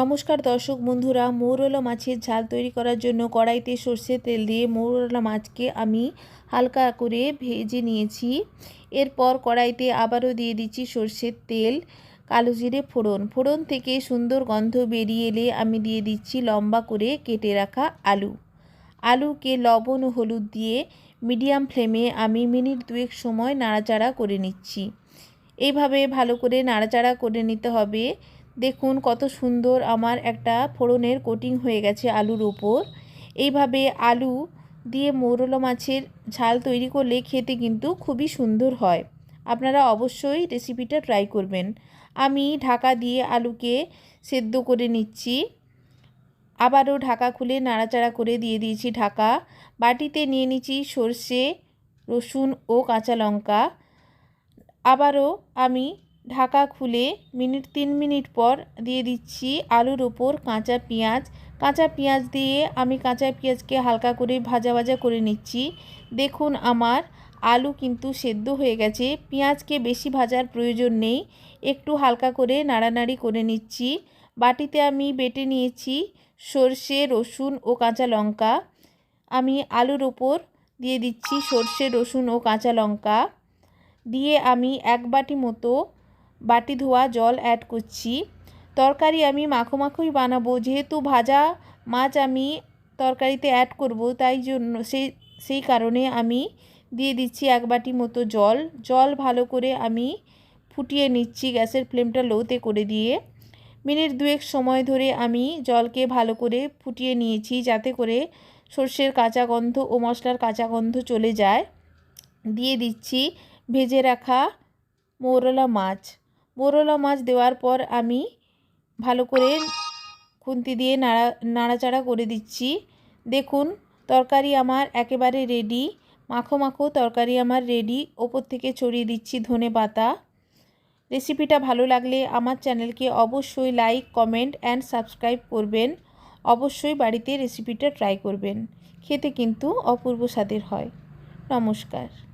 নমস্কার দর্শক বন্ধুরা, মৌরলা মাছের ঝাল তৈরি করার জন্য কড়াইতে সর্ষের তেল দিয়ে মৌরলা মাছকে আমি হালকা করে ভেজে নিয়েছি। এরপর কড়াইতে আবারও দিয়ে দিচ্ছি সর্ষের তেল, কালো জিরে ফোড়ন। ফোড়ন থেকে সুন্দর গন্ধ বেরিয়ে এলে আমি দিয়ে দিচ্ছি লম্বা করে কেটে রাখা আলু। আলুকে লবণ ও হলুদ দিয়ে মিডিয়াম ফ্লেমে আমি মিনিট দুয়েক সময় নাড়াচাড়া করে নিচ্ছি। এইভাবে ভালো করে নাড়াচাড়া করে নিতে হবে। দেখুন কত সুন্দর আমার একটা ফোড়নের কোটিং হয়ে গেছে আলুর ওপর এইভাবে আলু দিয়ে মৌরলা মাছের ঝাল তৈরি করলে খেতে কিন্তু খুবই সুন্দর হয়। আপনারা অবশ্যই রেসিপিটা ট্রাই করবেন। আমি ঢাকা দিয়ে আলুকে সেদ্ধ করে নিচ্ছি। আবারও ঢাকা খুলে নাড়াচাড়া করে দিয়ে দিয়েছি ঢাকা। বাটিতে নিয়ে নিচ্ছি সর্ষে, রসুন ও কাঁচা লঙ্কা। আবারও আমি ঢাকা খুলে মিনিট তিন মিনিট পর দিয়ে দিচ্ছি আলুর ওপর কাঁচা পেঁয়াজ। কাঁচা পেঁয়াজ দিয়ে আমি কাঁচা পেঁয়াজকে হালকা করে ভাজা ভাজা করে নিচ্ছি। দেখুন আমার আলু কিন্তু সেদ্ধ হয়ে গেছে। পেঁয়াজকে বেশি ভাজার প্রয়োজন নেই। একটু হালকা করে নাড়ানাড়ি করে নিচ্ছি। বাটিতে আমি বেটে নিয়েছি সর্ষে, রসুন ও কাঁচা লঙ্কা। আমি আলুর ওপর দিয়ে দিচ্ছি সর্ষে, রসুন ও কাঁচা লঙ্কা। দিয়ে আমি এক বাটি মতো বাটি ধোয়া, জল অ্যাড করছি। তরকারি আমি মাখো মাখোই বানাবো। যেহেতু ভাজা মাছ আমি তরকারিতে অ্যাড করব, তাই জন্য সেই সেই কারণে আমি দিয়ে দিচ্ছি এক বাটি মতো জল। জল ভালো করে আমি ফুটিয়ে নিচ্ছি গ্যাসের ফ্লেমটা লোতে করে দিয়ে। মিনিট দুয়েক সময় ধরে আমি জলকে ভালো করে ফুটিয়ে নিয়েছি, যাতে করে সর্ষের কাঁচা গন্ধ ও মশলার কাঁচা গন্ধ চলে যায়। দিয়ে দিচ্ছি ভেজে রাখা মৌরলা মাছ। মোরলা মাছ দেওয়ার পর আমি ভালো করে খুন্তি দিয়ে নাড়া, নাড়াচাড়া করে দিচ্ছি। দেখুন, তরকারি আমার একেবারে রেডি মাখো মাখো তরকারি আমার রেডি ওপর থেকে ছড়িয়ে দিচ্ছি ধনে পাতা। রেসিপিটা ভালো লাগলে আমার চ্যানেলকে অবশ্যই লাইক কমেন্ট অ্যান্ড সাবস্ক্রাইব করবেন। অবশ্যই বাড়িতে রেসিপিটা ট্রাই করবেন। খেতে কিন্তু অপূর্ব স্বাদের হয়। নমস্কার।